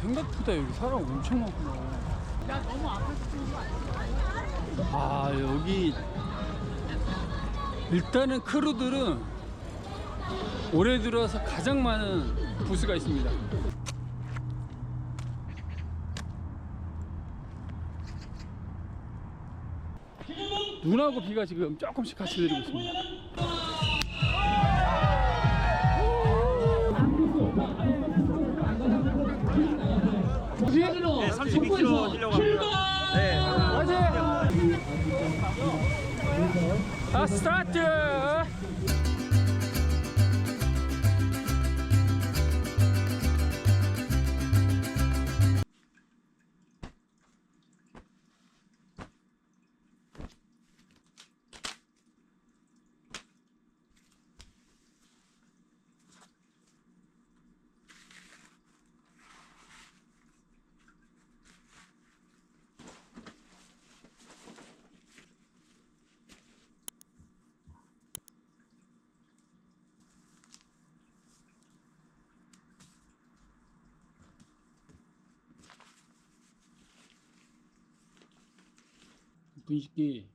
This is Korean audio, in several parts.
생각보다 여기 사람 엄청 많구나. 야 너무 앞에서 찍는 거 아니야? 아 여기 일단은 크루들은 올해 들어서 가장 많은 부스가 있습니다. 눈하고 비가 지금 조금씩 같이 내리고 있습니다. 네, 32km 뛰려고 합니다. 네. 아 스타트! 분식기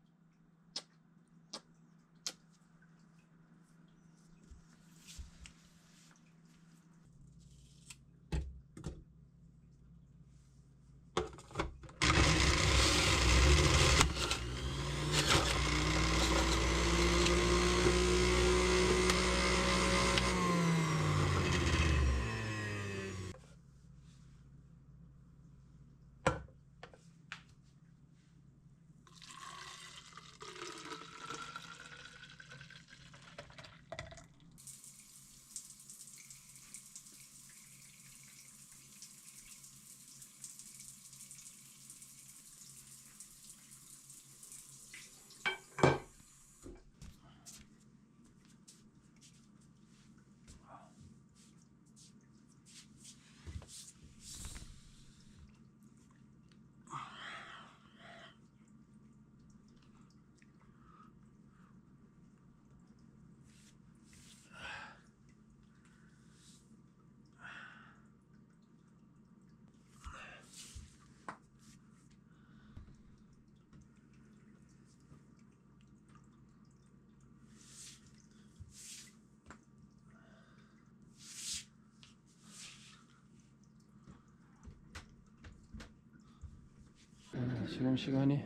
아, 지금 시간이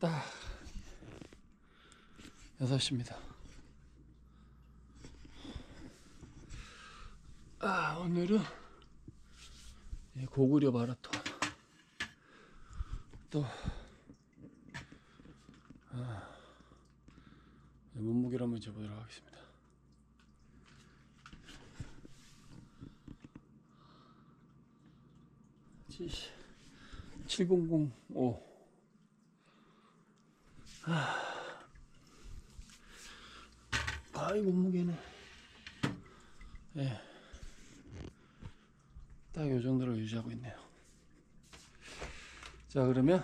딱 6시입니다. 아, 오늘은 이 고구려 마라톤 또 아, 몸무게를 한번 재보도록 하겠습니다. 70 7005 아, 아이 몸무게는 예. 딱 요 정도로 유지하고 있네요. 자, 그러면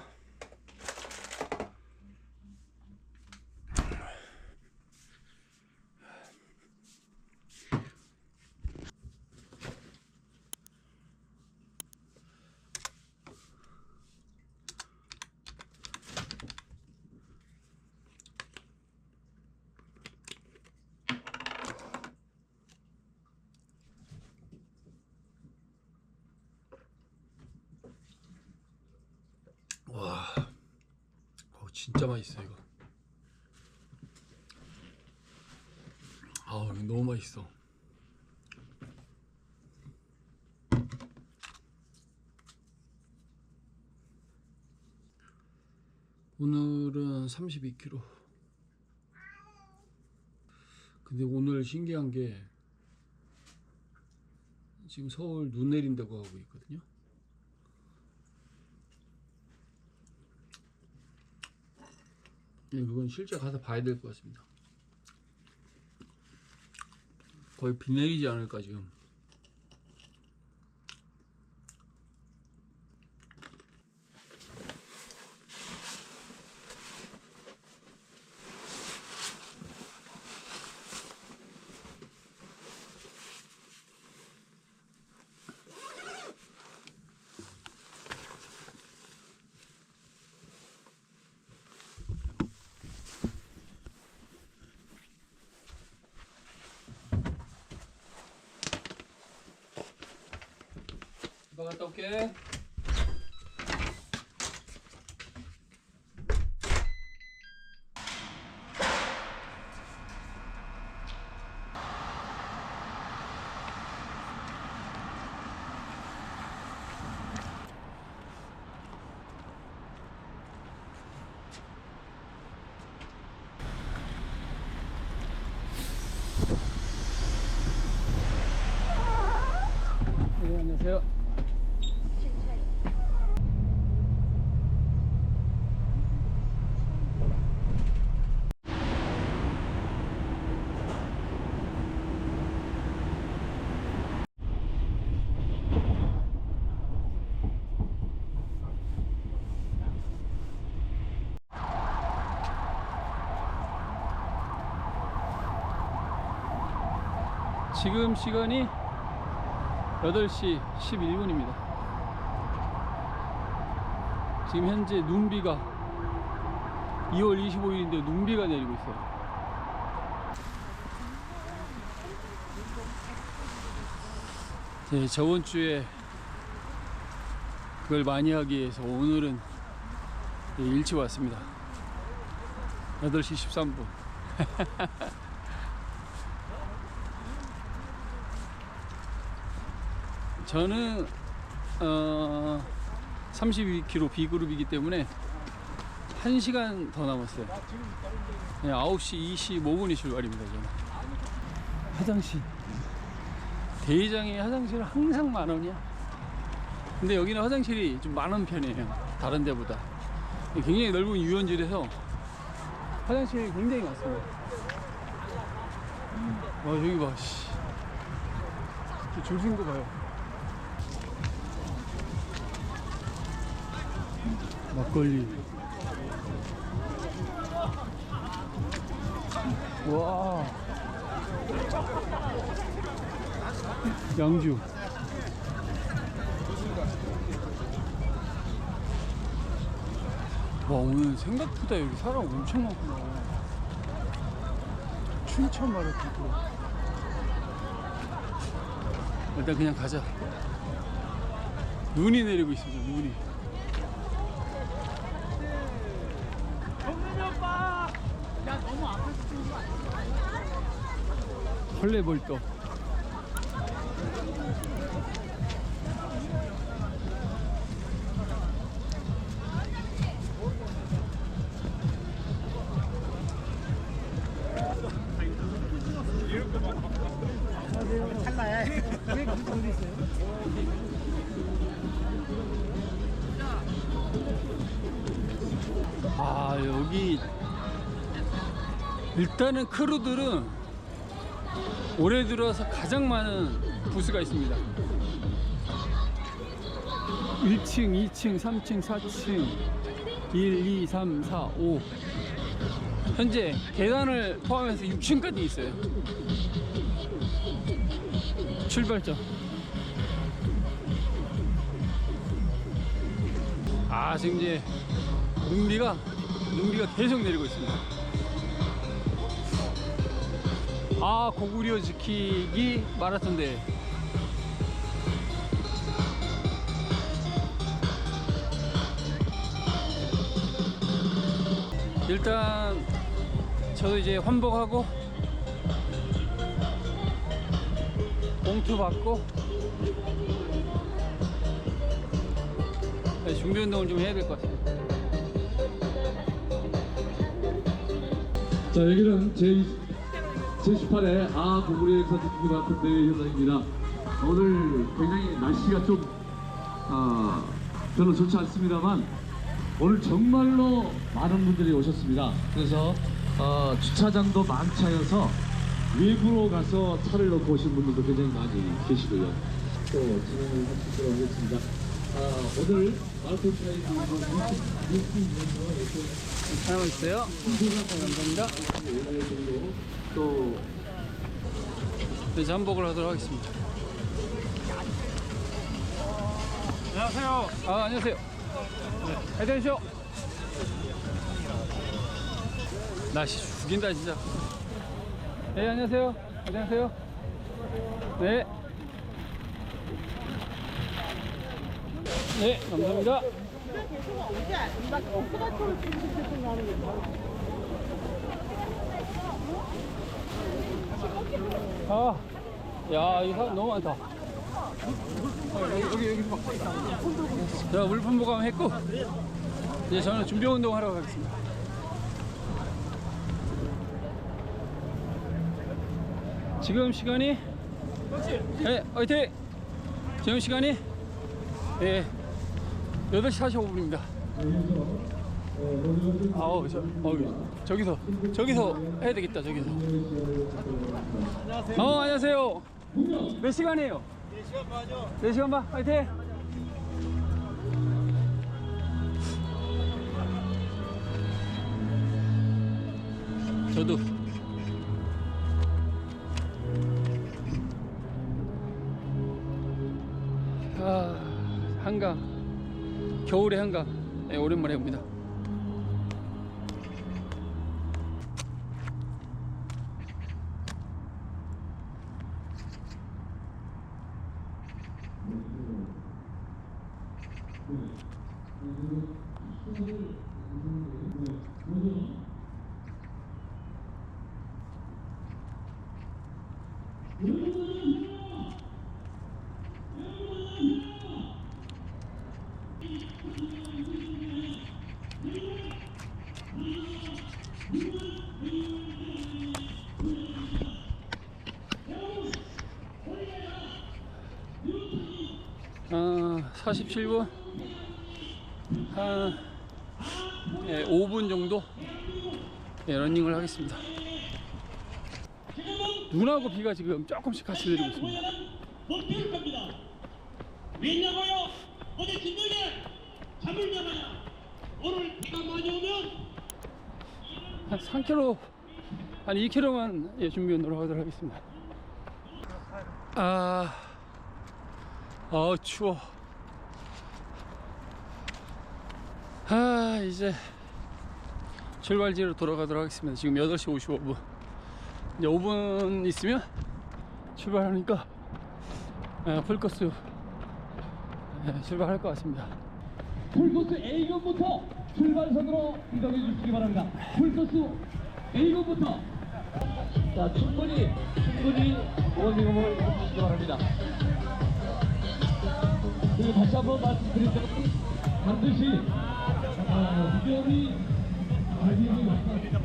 와, 어, 진짜 맛있어 이거. 아우 너무 맛있어. 오늘은 32kg. 근데 오늘 신기한 게 지금 서울 눈 내린다고 하고 있거든요. 네, 그건 실제 가서 봐야 될 것 같습니다. 거의 비 내리지 않을까 지금. 잠 지금 시간이 8시 11분입니다. 지금 현재 눈비가 2월 25일인데 눈비가 내리고 있어요. 네, 저번 주에 그걸 많이 하기 위해서 오늘은 예, 일찍 왔습니다. 8시 13분. 저는 어 32km B그룹이기 때문에 1시간 더 남았어요. 네, 9시 25분이 출발입니다. 저는. 화장실. 대장의 화장실은 항상 만 원이야. 근데 여기는 화장실이 좀 많은 편이에요. 다른 데보다. 굉장히 넓은 유원지라서 화장실이 굉장히 많습니다. 와, 여기 봐, 씨. 줄선 거 봐요. 막걸리. 와. 양주. 와, 오늘 생각보다 여기 사람 엄청 많구나. 춘천 마라톤. 일단 그냥 가자. 눈이 내리고 있습니다, 눈이. 야 너무 앞에서 찍는 거 아니야? 헐레벌떡. 아 여기 일단은 크루들은 올해 들어서 가장 많은 부스가 있습니다. 1층, 2층, 3층, 4층, 1, 2, 3, 4, 5. 현재 계단을 포함해서 6층까지 있어요. 출발점. 아, 지금 이제 눈비가, 눈비가 계속 내리고 있습니다. 아 고구려 지키기 마라톤 대회 일단 저도 이제 환복하고 봉투 받고 네, 준비 운동을 좀 해야 될 것 같아요. 자 여기는 제, 제18회 아 고구려 행사 지키기 마라톤 대회 현장입니다. 오늘 굉장히 날씨가 좀 아, 별로 좋지 않습니다만 오늘 정말로 많은 분들이 오셨습니다. 그래서 어, 주차장도 만차여서 외부로 가서 차를 놓고 오신 분들도 굉장히 많이 계시고요. 또 진행을 하시도록 하겠습니다. 아, 오늘 마라톤 타이밍 66분에서 이렇게 하나만 있어요. 감사합니다. 또 네, 잠복을 하도록 하겠습니다. 안녕하세요. 아, 안녕하세요. 네, 안녕하세요. 날씨 죽인다, 진짜. 네, 안녕하세요. 안녕하세요. 네. 네, 감사합니다. 아, 야, 이 사람 너무 많다. 자, 물품 보강 했고, 이제 저는 준비 운동 하러 가겠습니다. 지금 시간이 네, 화이팅! 지금 시간이 예, 8시 45분입니다. 아우, 저, 어, 저기서, 저기서 해야 되겠다, 저기서. 어, 안녕하세요. 몇 시간이에요? 4시간 반요. 4시간 반, 화이팅! 저도 겨울의 한강 네, 오랜만에 옵니다 아, 47분 한 예, 5분 정도 예, 러닝을 하겠습니다 눈하고 비가 지금 조금씩 같이 내리고 있습니다. 왜냐고요? 어제 진들게 잠을 자봐야 오늘 비가 많이 오면 한 3km, 한 2km만 예, 준비 운동을 하도록 하겠습니다. 아, 아 추워. 아, 이제 출발지로 돌아가도록 하겠습니다. 지금 8시 55분. 이제 5분 있으면 출발하니까 아, 풀코스 예, 출발할 것 같습니다. 풀코스 A군부터 출발선으로 이동해 주시기 바랍니다. 풀코스 A군부터 자 충분히 충분히 원링업을 해주시기 바랍니다. 그리고 다시 한번 말씀드리자면 반드시 어, 무결이 발기이 천천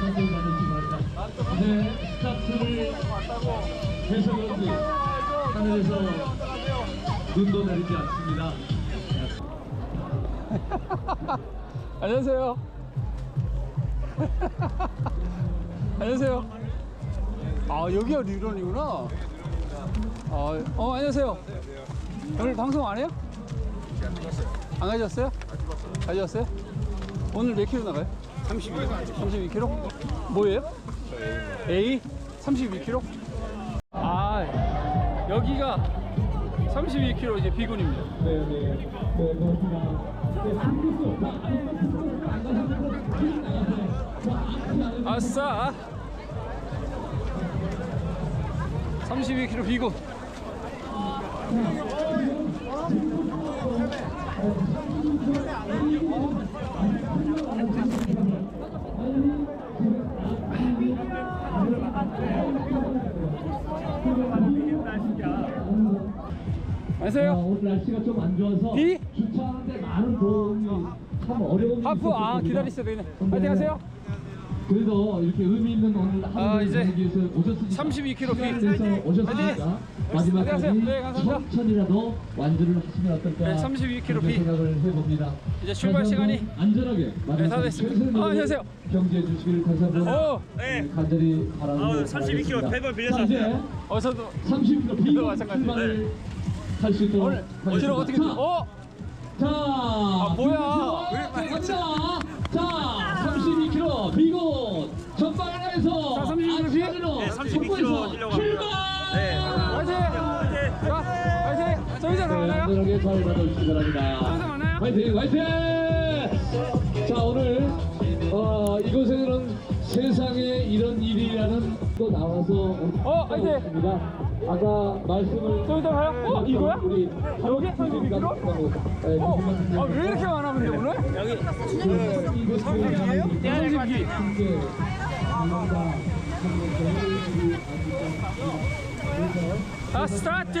가주시기 바랍니다. 네, 스타트를 해서 그런지 하늘에서 눈도 내리지 않습니다. 안녕하세요. 안녕하세요. 아 여기가 리런이구나. 아, 어 안녕하세요. 오늘 방송 안 해요? 안 가셨어요? 가셨어요? 오늘 몇 킬로 나가요? 32. 32킬로? 뭐예요? A 32킬로? 아 여기가 32킬로 이제 비군입니다. 네, 네, 네, 아싸 32km 비고 안녕하세요 오늘 날씨가 좀 안 좋아서 비? 주차하는데 많은 도움이 참 어려움이 하프 아. 기다리셔야 되네 파이팅 하세요 그래도 이렇게 의미 있는 오늘 아, 이제 보내기 위해서 오셨으니까 32km 비. 시간에서 오셨으니까! 마지막까지 안녕하세요. 네, 감사합니다. 천천히라도 완주를 하시면 어떨까 네, 32km 그렇게 비. 생각을 해봅니다 이제 출발 다시 한번 시간이 안전하게 마지막까지 됐습니다. 최선을 아, 안녕하세요. 경제해 주시기를 다시 한번 어 네. 간절히 바라고 아우, 32km 배번 빌려서 자, 이제 왔어요. 어서도 30km 저도 마찬가지. 출발을 할 수 있도록 오늘 하겠습니다. 기록 어떻게 자, 어 자, 뭐야. 자, 갑니다. 자, 32km 미국 전방 하나에서 자, 32km 비? 아시아로 네, 32km 속보에서 뛰려고 출발. 네. 화이팅! 자, 화이팅! 저 이상 네, 나오나요? 안전하게 잘 받아주시기 바랍니다. 저기서 만나요? 화이팅, 화이팅! 자, 오늘 어, 이곳에는 세상에 이런 일이라는 또 나와서 어, 화이팅! 아까 말씀을 저 이상 가요? 어, 이거야? 우리 여기? 32km? 어, 아, 왜 이렇게 많아, 근데 오늘? 이거 상상이에요? 선생님기. 아, 스타트!